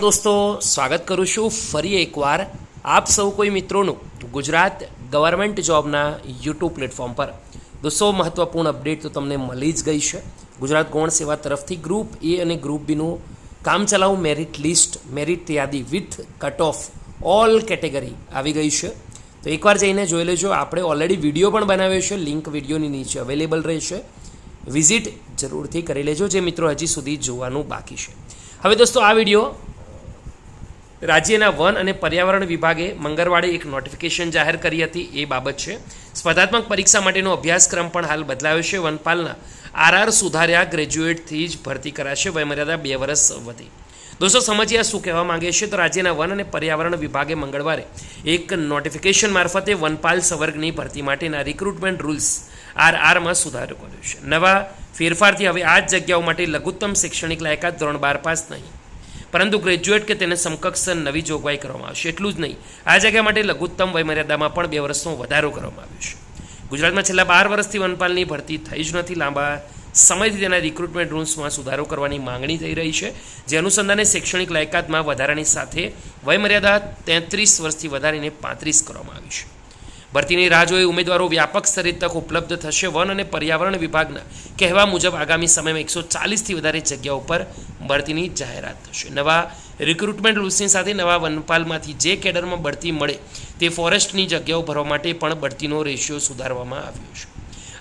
દોસ્તો, સ્વાગત કરું છું ફરી એકવાર આપ સૌ કોઈ મિત્રોનું ગુજરાત ગવર્મેન્ટ જોબના યુટ્યુબ પ્લેટફોર્મ પર. દોસ્તો મહત્ત્વપૂર્ણ અપડેટ તો તમને મળી જ ગઈ છે. ગુજરાત ગૌણ સેવા તરફથી ગ્રુપ એ અને ગ્રુપ બીનું કામચલાઉ મેરિટ લિસ્ટ, મેરિટ યાદી with cut off all category આવી ગઈ છે. તો એકવાર જઈને જોઈ લેજો, આપણે ઓલરેડી વીડિયો પણ બનાવ્યો છે. લિંક વિડીયોની નીચે અવેલેબલ રહેશે. વિઝિટ જરૂરથી કરી લેજો, જે મિત્રો હજી સુધી જોવાનું બાકી છે. હવે દોસ્તો, આ વીડિયો રાજ્યના વન અને પર્યાવરણ વિભાગે મંગળવારે એક નોટિફિકેશન જાહેર કરી હતી. એ બાબત છે. સ્પર્ધાત્મક પરીક્ષા માટેનો અભ્યાસક્રમ પણ હાલ બદલાયો છે. વનપાલના આરઆર સુધાર્યા ગ્રેજ્યુએટથી જ ભરતી કરાશે. વયમર્યાદા બે વર્ષ વધી. દોસ્તો, સમજ્યા શું કહેવા માંગે છે? તો રાજ્યના વન અને પર્યાવરણ વિભાગે મંગળવારે એક નોટિફિકેશન મારફતે વનપાલ સંવર્ગની ભરતી માટેના રિક્રુટમેન્ટ રૂલ્સ આરઆરમાં સુધારો કર્યો છે. નવા ફેરફારથી હવે આ જ જગ્યાઓ માટે લઘુત્તમ શૈક્ષણિક લાયકાત ધોરણ બાર પાસ નહીં. પરંતુ ગ્રેજ્યુએટ કે તેને સમકક્ષ નવી જોગવાઈ કરવામાં આવશે. એટલું જ નહીં. આ જગ્યા માટે લઘુત્તમ વયમર્યાદામાં પણ બે વર્ષનો વધારો કરવામાં આવ્યો છે. ગુજરાતમાં છેલ્લા બાર વર્ષથી વનપાલની ભરતી થઈ જ નથી. લાંબા સમયથી તેના રિક્રુટમેન્ટ રૂલ્સમાં સુધારો કરવાની માંગણી થઈ રહી છે. જે અનુસંધાને શૈક્ષણિક લાયકાતમાં વધારાની સાથે વયમર્યાદા તેત્રીસ વર્ષથી વધારીને પાંત્રીસ કરવામાં આવી છે. ભરતીની રાહ જોઈ ઉમેદવારો વ્યાપક સ્તરે તક ઉપલબ્ધ થશે. વન અને પર્યાવરણ વિભાગના કહેવા મુજબ આગામી સમયમાં એકસો ચાલીસથી વધારે જગ્યાઓ પર ભરતીની જાહેરાત થશે. નવા રિક્રુટમેન્ટ રૂલ્સની સાથે નવા વનપાલમાંથી જે કેડરમાં બઢતી મળે તે ફોરેસ્ટની જગ્યાઓ ભરવા માટે પણ બઢતીનો રેશિયો સુધારવામાં આવ્યો છે.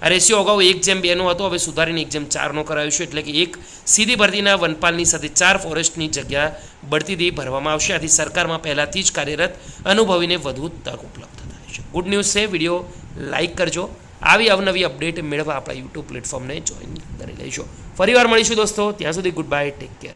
આ રેશિયો અગાઉ એક જેમ બેનો હતો, હવે સુધારીને એક જેમ ચારનો કરાયો છે. એટલે કે એક સીધી ભરતીના વનપાલની સાથે ચાર ફોરેસ્ટની જગ્યા બઢતીથી ભરવામાં આવશે. આથી સરકારમાં પહેલાંથી જ કાર્યરત અનુભવીને વધુ તક ઉપલબ્ધ છે. ગુડ ન્યૂઝ છે વીડિયો લાઇક કરજો. આવી અવનવી અપડેટ મેળવવા આપણા યુટ્યુબ પ્લેટફોર્મને જોઈન કરી લેજો. ફરીવાર મળીશું દોસ્તો, ત્યાં સુધી ગુડ બાય ટેક કેર